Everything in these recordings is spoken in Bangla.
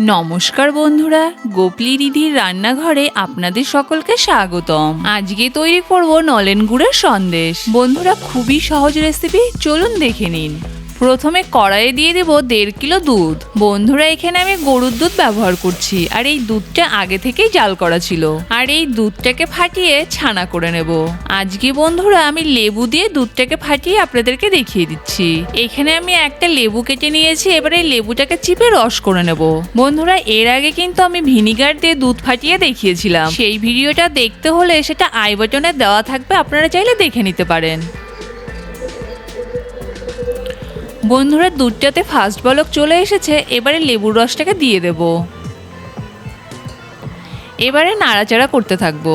নমস্কার বন্ধুরা, গোপলি দিদির রান্নাঘরে আপনাদের সকলকে স্বাগতম। আজকে তৈরি করব নলেন গুড়ের সন্দেশ। বন্ধুরা, খুবই সহজ রেসিপি চলুন দেখে নিন। প্রথমে কড়াইয়ে দিয়ে দেব দেড় কিলো দুধ। বন্ধুরা, এখানে আমি গরুর দুধ ব্যবহার করছি, আর এই দুধটা আগে থেকেই জাল করা ছিল। আর এই দুধটাকে ফাটিয়ে ছানা করে নেব। আজকে বন্ধুরা, আমি লেবু দিয়ে দুধটাকে ফাটিয়ে আপনাদেরকে দেখিয়ে দিচ্ছি। এখানে আমি একটা লেবু কেটে নিয়েছি, এবারে এই লেবুটাকে চিপে রস করে নেব। বন্ধুরা, এর আগে কিন্তু আমি ভিনিগার দিয়ে দুধ ফাটিয়ে দেখিয়েছিলাম। সেই ভিডিওটা দেখতে হলে সেটা আই বাটনে দেওয়া থাকবে, আপনারা চাইলে দেখে নিতে পারেন। বন্ধুরা, দুধটাতে ফার্স্ট বলক চলে এসেছে, এবারে লেবুর রসটাকে দিয়ে দেব। এবারে নাড়াচাড়া করতে থাকব।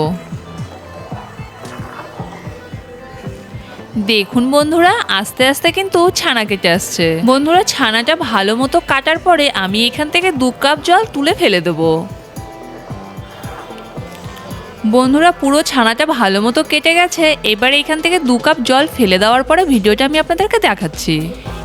দেখুন বন্ধুরা, আস্তে আস্তে কিন্তু ছানা কেটে আসছে। বন্ধুরা, ছানাটা ভালো মতো কাটার পরে আমি এখান থেকে দু কাপ জল তুলে ফেলে দেবো। বন্ধুরা, পুরো ছানাটা ভালো মতো কেটে গেছে। এবারে এখান থেকে দু কাপ জল ফেলে দেওয়ার পরে ভিডিওটা আমি আপনাদেরকে দেখাচ্ছি।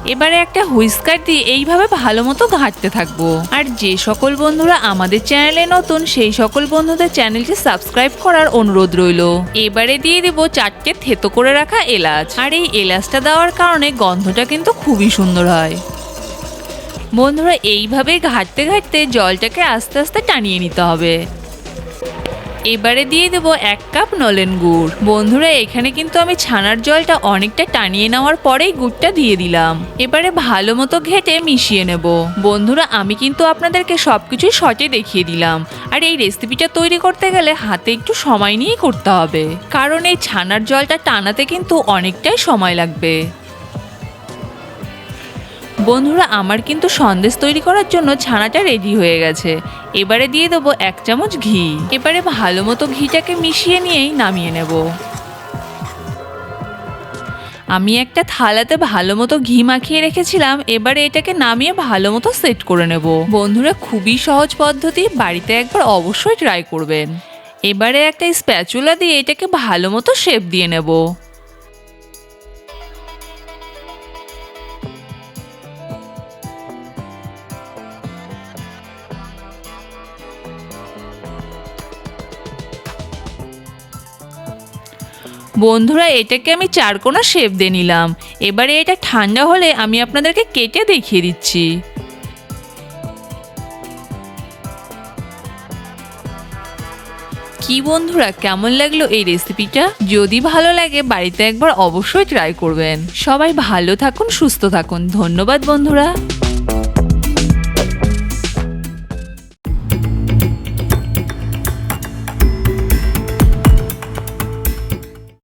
এবারে একটা হুইস্কার দিয়ে এইভাবে ভালো মতো ঘাঁটতে থাকব। আর যে সকল বন্ধুরা আমাদের চ্যানেলে নতুন, সেই সকল বন্ধুদের চ্যানেলটি সাবস্ক্রাইব করার অনুরোধ রইল। এবারে দিয়ে দিব চারটে থেতো করে রাখা এলাচ। আর এই এলাচটা দেওয়ার কারণে গন্ধটা কিন্তু খুবই সুন্দর হয়। বন্ধুরা, এইভাবে ঘাঁটতে ঘাঁটতে জলটাকে আস্তে আস্তে টানিয়ে নিতে হবে। এবারে দিয়ে দেব এক কাপ নলেন গুড়। বন্ধুরা, এখানে কিন্তু আমি ছানার জলটা অনেকটা টানিয়ে নেওয়ার পরেই গুড়টা দিয়ে দিলাম। এবারে ভালো মতো ঘেটে মিশিয়ে নেব। বন্ধুরা, আমি কিন্তু আপনাদেরকে সব কিছুই শর্টে দেখিয়ে দিলাম। আর এই রেসিপিটা তৈরি করতে গেলে হাতে একটু সময় নিয়েই করতে হবে। কারণ এই ছানার জলটা টানাতে কিন্তু অনেকটাই সময় লাগবে। বন্ধুরা, আমার কিন্তু সন্দেশ তৈরি করার জন্য ছানাটা রেডি হয়ে গেছে। এবারে দিয়ে দেবো এক চামচ ঘি। এবারে ভালো মতো ঘিটাকে মিশিয়ে নিয়েই নামিয়ে নেব। আমি একটা থালাতে ভালো মতো ঘি মাখিয়ে রেখেছিলাম, এবারে এটাকে নামিয়ে ভালো মতো সেট করে নেব। বন্ধুরা, খুবই সহজ পদ্ধতি, বাড়িতে একবার অবশ্যই ট্রাই করবেন। এবারে একটা স্প্যাচুলা দিয়ে এটাকে ভালো মতো শেপ দিয়ে নেব। বন্ধুরা, এটাকে আমি চার চারকোনা শেপ দিয়ে নিলাম। এবারে এটা ঠান্ডা হলে আমি আপনাদেরকে কেটে দেখিয়ে দিচ্ছি। কি বন্ধুরা, কেমন লাগল এই রেসিপিটা যদি ভালো লাগে, বাড়িতে একবার অবশ্যই ট্রাই করবেন। সবাই ভালো থাকুন, সুস্থ থাকুন। ধন্যবাদ বন্ধুরা।